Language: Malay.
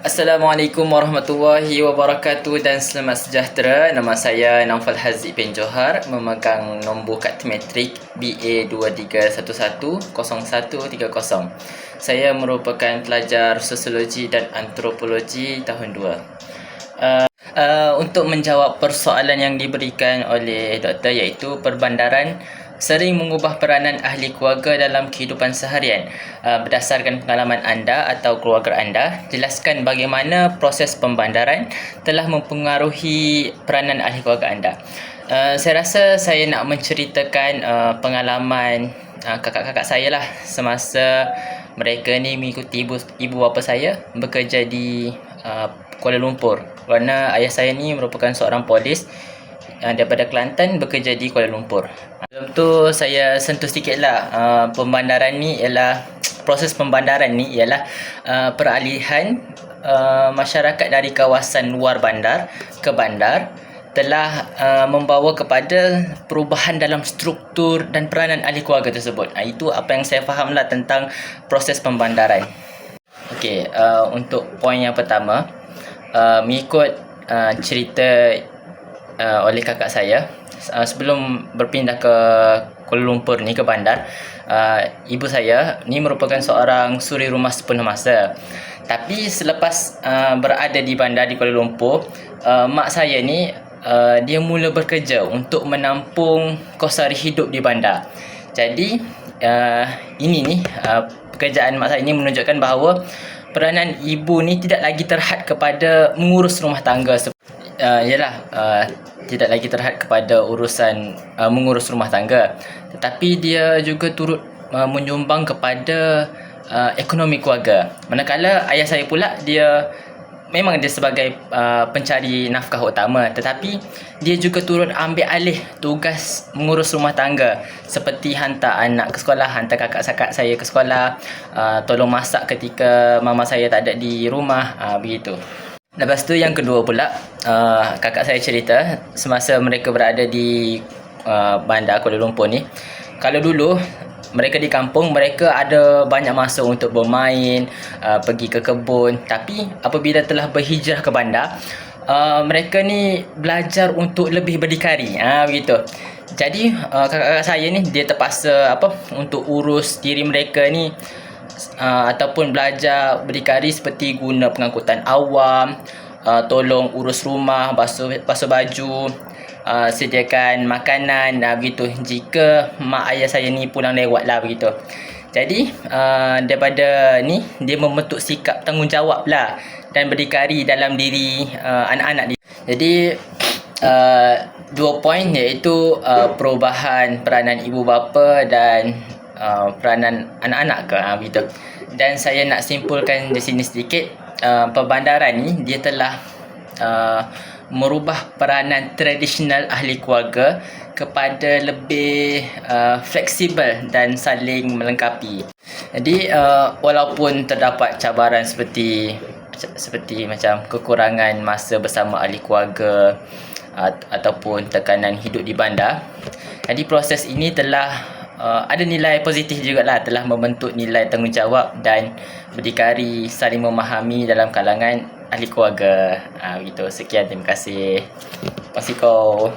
Assalamualaikum warahmatullahi wabarakatuh dan selamat sejahtera. Nama saya Naufal Haziq bin Johar memegang nombor kad metrik BA23110130. Saya merupakan pelajar sosiologi dan antropologi tahun 2. Uh, uh, untuk menjawab persoalan yang diberikan oleh doktor iaitu perbandaran sering mengubah peranan ahli keluarga dalam kehidupan seharian. Uh, berdasarkan pengalaman anda atau keluarga anda, jelaskan bagaimana proses pembandaran telah mempengaruhi peranan ahli keluarga anda. Uh, saya rasa saya nak menceritakan uh, pengalaman uh, kakak-kakak saya lah semasa mereka ni mengikuti ibu ibu bapa saya bekerja di uh, Kuala Lumpur. Kerana ayah saya ni merupakan seorang polis uh, daripada Kelantan bekerja di Kuala Lumpur. Sebelum tu saya sentuh sikit lah uh, pembandaran ni ialah proses pembandaran ni ialah uh, peralihan uh, masyarakat dari kawasan luar bandar ke bandar telah uh, membawa kepada perubahan dalam struktur dan peranan ahli keluarga tersebut. Uh, itu apa yang saya fahamlah tentang proses pembandaran. Okey, uh, untuk poin yang pertama, uh, mengikut uh, cerita uh, oleh kakak saya, uh, sebelum berpindah ke Kuala Lumpur ni ke bandar uh, ibu saya ni merupakan seorang suri rumah sepenuh masa. Tapi selepas uh, berada di bandar di Kuala Lumpur uh, mak saya ni uh, dia mula bekerja untuk menampung kos hari hidup di bandar. Jadi uh, ini ni uh, pekerjaan mak saya ni menunjukkan bahawa peranan ibu ni tidak lagi terhad kepada mengurus rumah tangga uh, yalah uh, tidak lagi terhad kepada urusan uh, mengurus rumah tangga. Tetapi dia juga turut uh, menyumbang kepada uh, ekonomi keluarga. Manakala ayah saya pula dia memang dia sebagai uh, pencari nafkah utama. Tetapi dia juga turut ambil alih tugas mengurus rumah tangga. Seperti hantar anak ke sekolah hantar kakak-kakak saya ke sekolah uh, tolong masak ketika mama saya tak ada di rumah uh, begitu Lepas tu yang kedua pula uh, kakak saya cerita semasa mereka berada di uh, bandar Kuala Lumpur ni kalau dulu mereka di kampung mereka ada banyak masa untuk bermain uh, pergi ke kebun. Tapi apabila telah berhijrah ke bandar uh, mereka ni belajar untuk lebih berdikari. Ah uh, begitu. Jadi uh, kakak-kakak saya ni dia terpaksa apa untuk urus diri mereka ni uh, ataupun belajar berdikari seperti guna pengangkutan awam, uh, tolong urus rumah, basuh basuh baju, uh, sediakan makanan uh, begitu. Jika mak ayah saya ni pulang lewat lah begitu. Jadi uh, daripada ni dia membentuk sikap tanggungjawab lah dan berdikari dalam diri uh, anak-anak dia. Jadi uh, dua poin iaitu uh, perubahan peranan ibu bapa dan uh, peranan anak-anak ke uh, begitu. Dan saya nak simpulkan di sini sedikit uh, perbandaran ni dia telah uh, merubah peranan tradisional ahli keluarga kepada lebih uh, fleksibel dan saling melengkapi. Jadi uh, walaupun terdapat cabaran seperti seperti macam kekurangan masa bersama ahli keluarga uh, ataupun tekanan hidup di bandar. Jadi proses ini telah uh, ada nilai positif juga lah telah membentuk nilai tanggungjawab dan berdikari saling memahami dalam kalangan ahli keluarga. Uh, begitu. Sekian terima kasih. Masiko